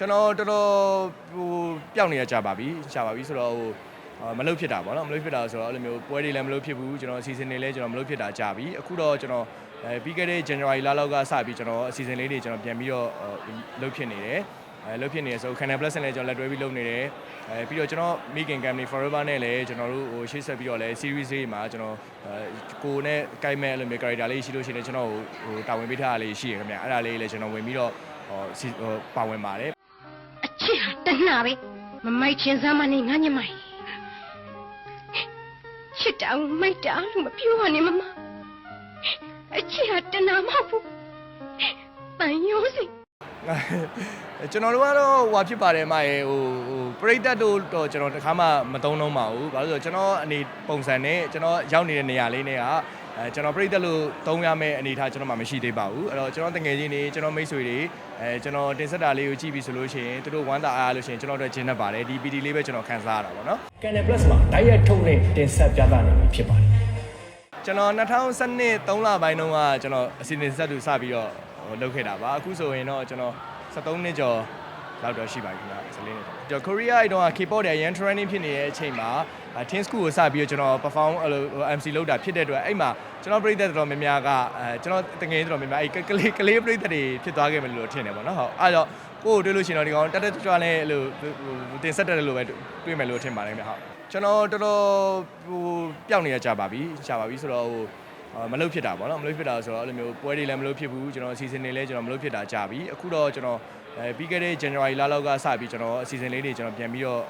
ကျွန်တော်တော်တော်ဟိုပျောက်နေရကြပါပြီရှာပါပြီဆိုတော့ဟိုအာမလုပ်ဖြစ်တာပေါ့နော်မလုပ်ဖြစ်တာဆိုတော့အဲ့လိုမျိုးပွဲတွေလည်းမလုပ်ဖြစ်ဘူးကျွန်တော်အစီအစဉ်တွေလည်းကျွန်တော်မလုပ်ဖြစ်တာကြာပြီအခုတော့ကျွန်တော်အဲပြီးခဲ့တဲ့ January လလောက်ကစပြီးကျွန်တော်အစီအစဉ်လေးတွေကျွန်တော်ပြန်ပြီးတော့လုပ်ဖြစ်နေတယ်အဲလုပ်ဖြစ်နေရဆို Canal Plus နဲ့ကျွန်တော်လက်တွဲပြီးလုပ်နေတယ်အဲပြီးတော့ကျွန်တော် Megan Company Forever နဲ့လည်းကျွန်တော်တို့ဟိုရှေ့ဆက်ပြီးတော့လည်း series လေးမှာကျွန်တော်အဲကိုနဲ့ကိုက်မဲ့အဲ့လိုမျိုး character လေးရှိလို့ရှိရင်ကျွန်တော်ဟိုတာဝန်ပေးထားတာလေးရှိရခင်ဗျအဲ့ဒါလေးလည်းကျွန်တော်ဝင်ပြီးတော့ဟိုစီဟိုပါဝင်ပါတယ်အ ချစ်ဟာတဏှာပဲမမိုက်ချင်းစမ်းမနေငါညမိုင်ချစ်တောင်မိုက်တာလို့မပြောပါနဲ့မမအချစ်ဟာတဏှာမဟုတ်ဘူးပန်ရိုးစိကျွန်တော်တို့ကတော့ဟွာဖြစ်ပါတယ်မရေဟိုဟိုပရိသတ်တို့တော့ကျွန်တော်တခါမှမသုံးလုံးပါဘူးဘာလို့လဲဆိုတော့ကျွန်တော်အနေပုံစံနဲ့ကျွန်တော်ရောက်နေတဲ့နေရာလေးတွေက အဲကျွန်တော်ပရိသတ်လို့သုံးရမယ့်အနေအထားကျွန်တော်မှမရှိသေးပါဘူးအဲ့တော့ကျွန်တော်တငယ်ချင်းတွေကျွန်တော်မိတ်ဆွေတွေအဲကျွန်တော်တင်ဆက်တာလေးကိုကြည့်ပြီးဆိုလို့ရှိရင်သူတို့ဝမ်းသာအားရလို့ရှိရင်ကျွန်တော်တို့ဂျင်းတတ်ပါတယ်ဒီ PD လေးပဲကျွန်တော်ခန်းစားရတာပေါ့နော် Canal Plus မှာတိုက်ရိုက်ထုတ်နဲ့တင်ဆက်ပြသနေပြီဖြစ်ပါတယ်ကျွန်တော်2012 3လပိုင်းတုန်းကကျွန်တော်အစီအစဉ်ဆက်သူစပြီးတော့ဟိုလုပ်ခဲ့တာပါအခုဆိုရင်တော့ကျွန်တော်73နှစ်ကျော် လောက်တော့ရှိပါပြီခင်ဗျာ14နှစ်ကျော်ကျွန်တော် Korea အိုင်တော့ K-pop တွေအရင် training ဖြစ်နေတဲ့အချိန်မှာ Teen School ကိုစပြီးတော့ကျွန်တော် perform အဲ့လို MC လုပ်တာဖြစ်တဲ့အတွက်အဲ့မှာကျွန်တော်ပြည်သက်တော်တော်များများကအဲကျွန်တော်တကယ်တော်တော်များများအဲ့ကလေးကလေးပြည်သက်တွေဖြစ်သွားခဲ့မယ်လို့ထင်တယ်ပေါ့နော်ဟုတ်အဲ့တော့ကိုယ်ကိုတွေ့လို့ရှိရင်တော့ဒီကောင်တက်တက်ကြွကြွလဲအဲ့လိုတင်ဆက်တယ်လို့ပဲတွေ့မယ်လို့ထင်ပါတယ်ခင်ဗျာဟုတ်ကျွန်တော်တော်တော်ဟိုပျောက်နေရကြပါပြီရှာပါပြီဆိုတော့ဟိုအာမလုပ်ဖြစ်တာပေါ့နော်မလုပ်ဖြစ်တာဆိုတော့အဲ့လိုမျိုးပွဲတွေလည်းမလုပ်ဖြစ်ဘူးကျွန်တော်အစီအစဉ်တွေလည်းကျွန်တော်မလုပ်ဖြစ်တာကြာပြီအခုတော့ကျွန်တော် အဲပြီးခဲ့တဲ့ January လလောက်ကစပြီးကျွန်တော်အစီအစဉ်လေးတွေကျွန်တော်ပြန်ပြီးတော့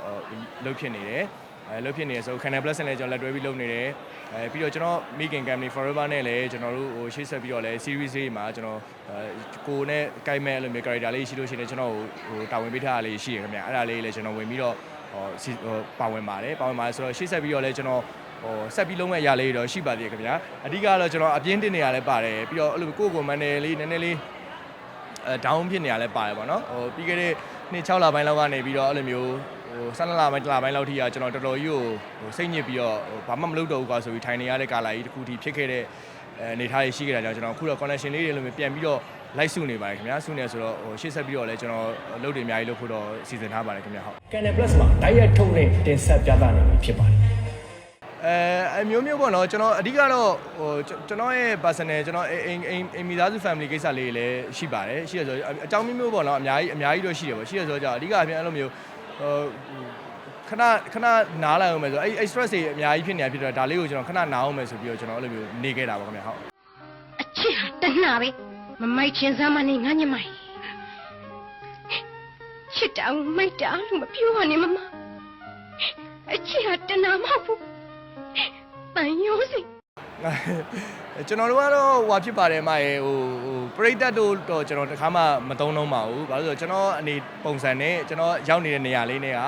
လုပ်ဖြစ်နေတယ်အဲလုပ်ဖြစ်နေရဆို Canal Plus နဲ့ကျွန်တော်လက်တွဲပြီးလုပ်နေတယ်အဲပြီးတော့ကျွန်တော် Megan Company Forever နဲ့လည်းကျွန်တော်တို့ဟိုရှေ့ဆက်ပြီးတော့လည်း series လေးမှာကျွန်တော်အဲကိုနဲ့ကိုက်မဲ့အဲ့လိုမျိုး character လေးရှိလို့ရှိရင်ကျွန်တော်ဟိုတာဝန်ပေးထားတာလေးရှိရခင်ဗျအဲ့ဒါလေးလည်းကျွန်တော်ဝင်ပြီးတော့ဟိုစီဟိုပါဝင်ပါတယ်ပါဝင်ပါတယ်ဆိုတော့ရှေ့ဆက်ပြီးတော့လည်းကျွန်တော်ဟိုဆက်ပြီးလုံးမဲ့အရာလေးတွေတော့ရှိပါသေးတယ်ခင်ဗျာအဓိကတော့ကျွန်တော်အပြင်းတင်နေရလဲပါတယ်ပြီးတော့အဲ့လိုကိုယ့်ကိုယ်မန်နယ်လေးနည်းနည်းလေးအဲ down ဖြစ်နေရလဲပါတယ်ပေါ့နော်ဟိုပြီးခဲ့တဲ့နှစ်6လပိုင်းလောက်ကနေပြီးတော့အဲ့လိုမျိုးဟို12လပိုင်း1လပိုင်းလောက်ထိကကျွန်တော်တော်တော်ကြီးကိုဟိုစိတ်ညစ်ပြီးတော့ဟိုဘာမှမလုပ်တော့ဘူးကွာဆိုပြီးထိုင်နေရတဲ့ကာလာကြီးတစ်ခုထိဖြစ်ခဲ့တဲ့အဲအနေထားတွေရှိခဲ့တာကြောင့်ကျွန်တော်အခုတော့ connection လေးတွေလိုမျိုးပြန်ပြီးတော့လိုက်စုနေပါတယ်ခင်ဗျာစုနေဆိုတော့ဟိုရှေ့ဆက်ပြီးတော့လဲကျွန်တော်လုပ်တွေအများကြီးလုပ်ဖို့တော့စီစဉ်ထားပါတယ်ခင်ဗျာဟုတ် Canal Plus မှာတိုက်ရိုက်ထုတ်နဲ့တင်ဆက်ပြသနေပြီဖြစ်ပါတယ် အဲအမျိုးမျိုးပေါ့နော်ကျွန်တော်အဓိကတော့ဟိုကျွန်ကျွန်တော်ရဲ့ personal ကျွန်တော်အိမ်အိမ်အိမ်အိမ်မိသားစု family ကိစ္စလေးတွေလည်းရှိပါတယ်ရှိရဆိုအအကြောင်းမျိုးမျိုးပေါ့နော်အများကြီးအများကြီးတော့ရှိတယ်ပေါ့ရှိရဆိုကြအဓိကအပြင်အဲ့လိုမျိုးဟိုခဏခဏနားလိုက်အောင်မယ်ဆိုအဲ့အဲ့ stress တွေအများကြီးဖြစ်နေတာဖြစ်တော့ဒါလေးကိုကျွန်တော်ခဏနားအောင်မယ်ဆိုပြီးတော့ကျွန်တော်အဲ့လိုမျိုးနေခဲ့တာပေါ့ခင်ဗျဟုတ်အချစ်ဟာတဏှာပဲမမိုက်ချင်းစမ်းမနေငါညမိုင်ချစ်တောင်မိုက်တာလို့မပြောပါနဲ့မမအချစ်ဟာတဏှာမဟုတ်ဘူး ပန်ရိုးစိကျွန်တော်တို့ကတော့ဟွာဖြစ်ပါတယ်မရေဟိုဟိုပရိသတ်တို့တော့ကျွန်တော်တခါမှမသုံးလုံးပါဘူးဘာလို့လဲဆိုတော့ကျွန်တော်အနေပုံစံနဲ့ကျွန်တော်ရောက်နေတဲ့နေရာလေးတွေက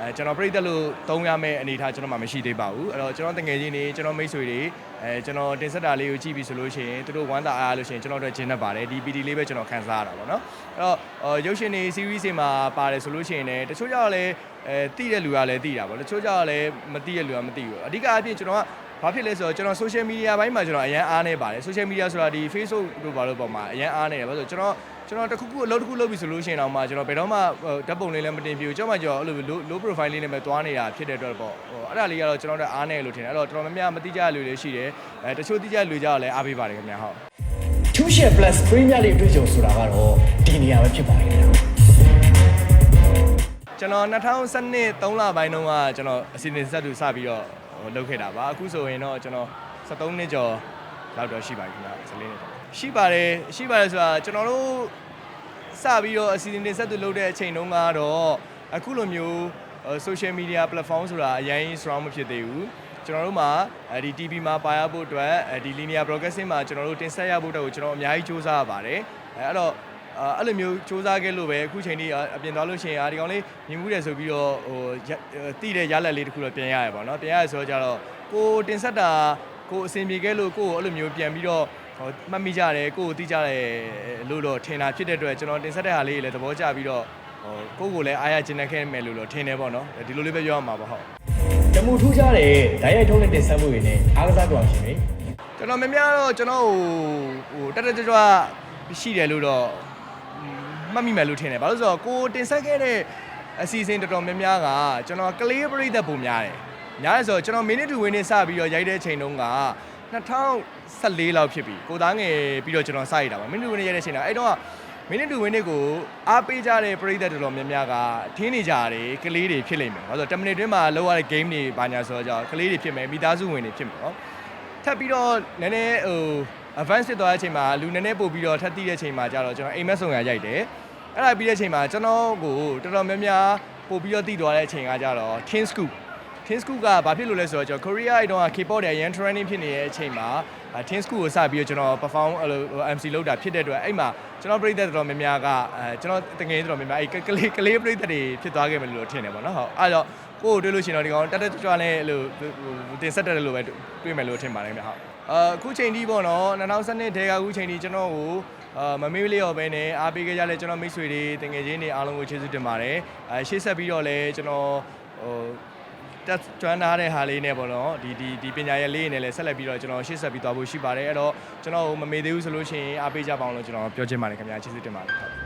အဲကျွန်တော်ပရိသတ်လို့သုံးရမယ့်အနေအထားကျွန်တော်မှမရှိသေးပါဘူးအဲ့တော့ကျွန်တော်တငယ်ချင်းတွေကျွန်တော်မိတ်ဆွေတွေအဲကျွန်တော်တင်ဆက်တာလေးကိုကြည့်ပြီးဆိုလို့ရှိရင်သူတို့ဝမ်းသာအားရလို့ရှိရင်ကျွန်တော်တို့ဂျင်းတတ်ပါတယ်ဒီ PD လေးပဲကျွန်တော်ခန်းစားရတာပေါ့နော်အဲ့တော့အော်ရုပ်ရှင်တွေ series တွေမှာပါတယ်ဆိုလို့ရှိရင်လည်းတချို့ကြောင့်လည်းအဲတိတဲ့လူကလည်းတိတာပေါ့တချို့ကြောင့်လည်းမတိတဲ့လူကမတိဘူးအဓိကအပြင်ကျွန်တော်က ဘာဖြစ်လဲဆိုတော့ကျွန်တော် social media ဘိုင်းမှာကျွန်တော်အရန်အားနေပါတယ် social media ဆိုတာဒီ Facebook တို့ဘာလို့ပေါ့မှာအရန်အားနေတယ်ဘာလို့ဆိုတော့ကျွန်တော်ကျွန်တော်တစ်ခုခုအလုပ်တစ်ခုလုပ်ပြီဆိုလို့ရှိရင်တော့မှကျွန်တော်ဘယ်တော့မှဟိုဓာတ်ပုံလေးလည်းမတင်ပြဘူးကျွန်တော်မှကျွန်တော်အဲ့လို low low profile လေးနဲ့ပဲသွားနေတာဖြစ်တဲ့အတွက်ပေါ့ဟိုအဲ့ဒါလေးကတော့ကျွန်တော်တို့အားနေလို့ထင်တယ်အဲ့တော့တော်တော်များများမတိကျတဲ့လူတွေရှိတယ်အဲတချို့တိကျတဲ့လူကြတော့လည်းအားပေးပါတယ်ခင်ဗျာဟုတ် Two Share Plus Premier League တွေ့ကြုံဆိုတာကတော့ဒီနေရာပဲဖြစ်ပါတယ်ခင်ဗျာကျွန်တော်2012 3လပိုင်းတုန်းကကျွန်တော်အစီအစဉ်ဆက်သူစပြီးတော့ ဟိုလုပ်ခဲ့တာပါအခုဆိုရင်တော့ကျွန်တော်73နှစ်ကျော်လောက်တော့ရှိပါပြီခင်ဗျာ14နှစ်ကျော်ရှိပါတယ်ရှိပါတယ်ဆိုတာကျွန်တော်တို့စပြီးတော့အစီအစဉ်တွေဆက်သူလုပ်တဲ့အချိန်တုန်းကတော့အခုလိုမျိုးဟို social media platform ဆိုတာအရင် strong မဖြစ်သေးဘူးကျွန်တော်တို့မှာအဲဒီ TV မှာပါရဖို့အတွက်အဲဒီ linear broadcasting မှာကျွန်တော်တို့တင်ဆက်ရဖို့အတွက်ကိုကျွန်တော်အများကြီးစူးစမ်းရပါတယ်အဲအဲ့တော့ အာအဲ့လိုမျိုးစူးစမ်းခဲ့လို့ပဲအခုချိန်ထိအပြင်သွားလို့ရှိရင်အာဒီကောင်လေးမြင်မှုတယ်ဆိုပြီးတော့ဟိုတိတဲ့ရလက်လေးတစ်ခုတော့ပြင်ရရပါတော့ပြင်ရရဆိုတော့ကြတော့ကိုတင်ဆက်တာကိုအဆင်ပြေခဲ့လို့ကိုကိုအဲ့လိုမျိုးပြန်ပြီးတော့ဟိုမှတ်မိကြတယ်ကိုကိုသိကြတယ်လို့တော့ထင်တာဖြစ်တဲ့အတွက်ကျွန်တော်တင်ဆက်တဲ့ဟာလေးလည်းသဘောကျပြီးတော့ဟိုကိုကိုလည်းအားရကျင်နေခဲ့မယ်လို့တော့ထင်တယ်ပေါ့နော်ဒီလိုလေးပဲပြောရမှာပါဟုတ်တမူထူးကြတဲ့တိုက်ရိုက်ထုတ်နဲ့တင်ဆက်မှုတွေနဲ့အားကစားကြောင်ရှင်တွေကျွန်တော်များများတော့ကျွန်တော်ဟိုဟိုတက်တက်ကြွကြွရှိတယ်လို့တော့ မှတ်မိမယ်လို့ထင်တယ်ဘာလို့လဲဆိုတော့ကိုတင်ဆက်ခဲ့တဲ့အစီအစဉ်တော်တော်များများကကျွန်တော်ကလေးပရိသတ်ပုံများတယ်များတယ်ဆိုတော့ကျွန်တော်မိနစ်တူဝင်းနေစပြီးတော့ရိုက်တဲ့ချိန်တုန်းက2014လောက်ဖြစ်ပြီကိုသားငယ်ပြီးတော့ကျွန်တော်စရိုက်တာပါမိနစ်တူဝင်းနေရိုက်တဲ့ချိန်ကအဲ့တော့မိနစ်တူဝင်းတွေကိုအားပေးကြတဲ့ပရိသတ်တော်တော်များများကထင်းနေကြတယ်ကလေးတွေဖြစ်လိမ့်မယ်။ဘာလို့လဲ10မိနစ်တွင်းမှာလောက်ရတဲ့ game တွေဘာညာဆိုတော့ကြောင့်ကလေးတွေဖြစ်မယ်မိသားစုဝင်တွေဖြစ်မယ်နော်။ထပ်ပြီးတော့နည်းနည်းဟို advance ဖြစ်သွားတဲ့အချိန်မှာလူနည်းနည်းပို့ပြီးတော့ထပ်တီးတဲ့အချိန်မှာကျတော့ကျွန်တော်အိမ်မက်ဆောင်ရရိုက်တယ်။အဲ့ဒါပြီးတဲ့အချိန်မှာကျွန်တော်ကိုတော်တော်များများပို့ပြီးတော့တီးသွားတဲ့အချိန်ကကျတော့ King Scoop Tin School ကဘာဖြစ်လို့လဲဆိုတော့ကျွန်တော် Korea အိုင်တုန်းက K-pop တွေအရင် training ဖြစ်နေတဲ့အချိန်မှာ Tin School ကိုစပြီးတော့ကျွန်တော် perform အဲ့လို MC လုပ်တာဖြစ်တဲ့အတွက်အဲ့မှာကျွန်တော်ပြည်သက်တော်များများကအဲကျွန်တော်တကယ်တော်များများအဲ့ကလေးကလေးပြည်သက်တွေဖြစ်သွားခဲ့မယ်လို့ထင်တယ်ပေါ့နော်ဟုတ်အဲ့တော့ကိုယ်ကိုတွေ့လို့ရှိရင်တော့ဒီကောင်တက်တက်ကြွကြွနဲ့အဲ့လိုတင်ဆက်တက်တယ်လို့ပဲတွေ့မယ်လို့ထင်ပါတယ်ခင်ဗျဟုတ် အခုချိန်ဒီပေါ့နော်2012ထဲကအခုချိန်ဒီကျွန်တော်ကိုအာမမေးလေးရောပဲနဲ့အားပေးခဲ့ကြတဲ့ကျွန်တော်မိတ်ဆွေတွေတငယ်ချင်းတွေအားလုံးကိုကျေးဇူးတင်ပါတယ်အဲရှေ့ဆက်ပြီးတော့လည်းကျွန်တော်ဟိုတက်ကျွမ်းထားတဲ့ဟာလေးနဲ့ပေါ့နော်ဒီဒီဒီပညာရဲ့လေးနဲ့လည်းဆက်လက်ပြီးတော့ကျွန်တော်ရှေ့ဆက်ပြီးသွားဖို့ရှိပါတယ်အဲ့တော့ကျွန်တော်မမေ့သေးဘူးဆိုလို့ရှိရင်အားပေးကြပါအောင်လို့ကျွန်တော်ပြောချင်ပါတယ်ခင်ဗျာကျေးဇူးတင်ပါတယ်ဟုတ်